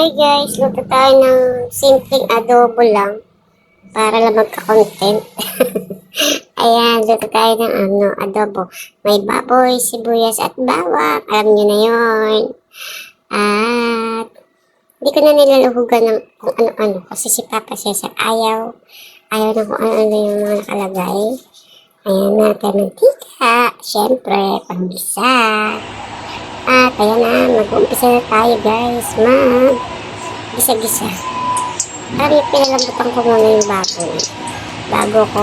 Okay guys, luto tayo ng simpleng adobo lang para lang magka-content. Ayan, luto tayo ng ano, adobo. May baboy, sibuyas at bawang. Alam nyo na yon. At hindi ko na nilaluhugan ng kung ano-ano kasi si Papa Cesar ayaw. Ayaw na kung ano-ano yung mga nakalagay. Ayan natin mantika. Siyempre, pambisa. Ayan na, mag-uumpisa na tayo guys. Mag gisa-gisa. Parang yung pinalambutan ko muna yung baboy. Bago ko,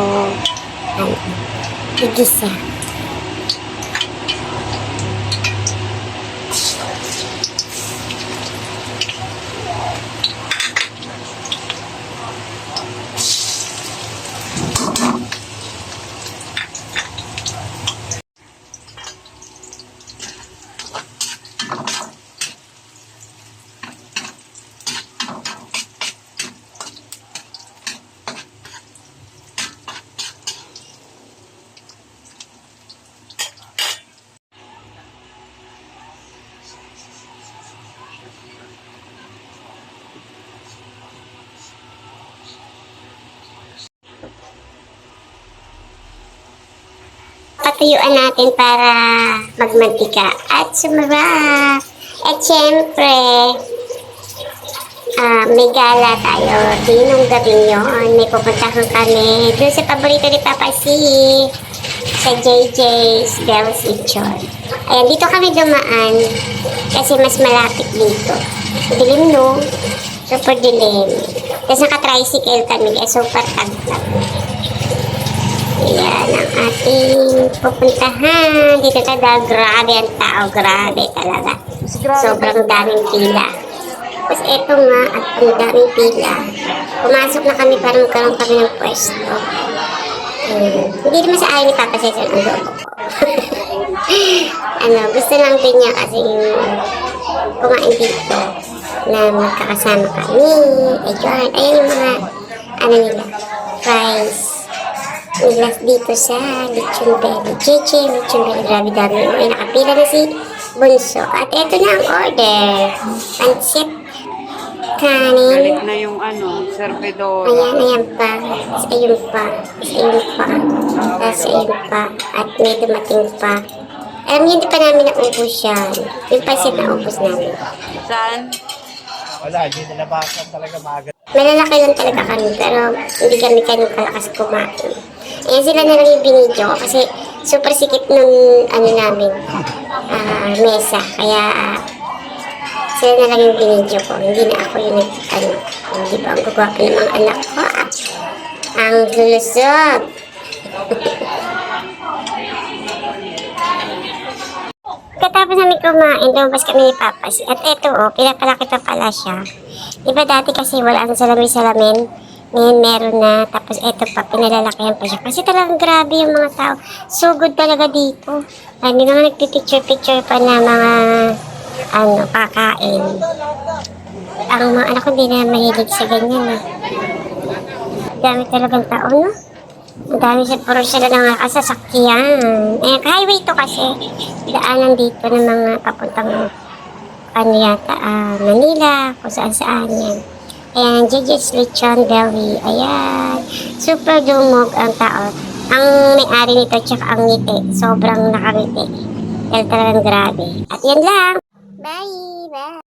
ano, igisa. Patuyuan natin para magmantika at sumarap. At syempre, ah, may gala tayo. Dinong gabi yun. May pupuntahan kami doon sa paborito ni Papa C. Sa JJ's Bells Lechon. Ayan, dito kami dumaan kasi mas malapit dito. Dilim no? Super dilim. Tapos naka-tricycle kami kaya super tagtag. Ating pupuntahan. Dito talaga, grabe ang tao. Grabe talaga. Sobrang daming pila. Tapos eto nga, at ang daming pila. Pumasok na kami para magkaroon kami ng pwesto. Ayan. Hindi naman sa ayaw ni Papa Cesar ang loob ko. ano, gusto lang din niya kasi kumain dito na magkakasama kami. Ayun, ayan yung mga, ano nila, fries nila dito sa Lechon Belly. Cheche, Lechon Belly. Grabe dami. May nakapila na si Bunso. At eto na ang order. Pancit, kanin. Balik na yung ano, servidor. Ayan, ayan pa. Tapos ayun pa. Tapos ayun pa. Tapos ayun pa. At may dumating pa. Alam niyo, hindi pa namin naubos yan. Yung pancit na ubos namin. Saan? Wala, hindi nilabasan talaga maaga. Malalaki lang talaga kami, pero hindi kami ganun kalakas kumain. Eh, sila na lang yung binidyo ko kasi super sikip nung ano namin, ah, mesa. Kaya ah, sila na lang yung binidyo ko. Hindi na ako yung nag, ano, hindi ba ang gagwapo ng mga anak ko. ah. Ang lulusog. Katapos namin kumain, lumabas kami ni Papa. At eto, oh, pinapalaki pa pala siya. Diba dati kasi wala ang salamin-salamin? Ngayon meron na. Tapos eto pa, pinalalakihan pa siya. Kasi talagang grabe yung mga tao. So good talaga dito. May mga nagpipicture-picture pa na mga ano, kakain. Ang mga anak ko hindi na mahilig sa ganyan eh. Dami talagang tao, no? Ang dami sa puro sila ng kasasakyan. Eh, highway to kasi. Daanan dito ng mga papuntang ano yata, ah, Manila, kung saan saan yan. Ayan, JJ's Lechon Deli. Ayan. Super dumog ang tao. Ang may-ari nito, tsaka ang ngiti. Sobrang nakangiti. Dahil talagang grabe. At yan lang. Bye! Bye!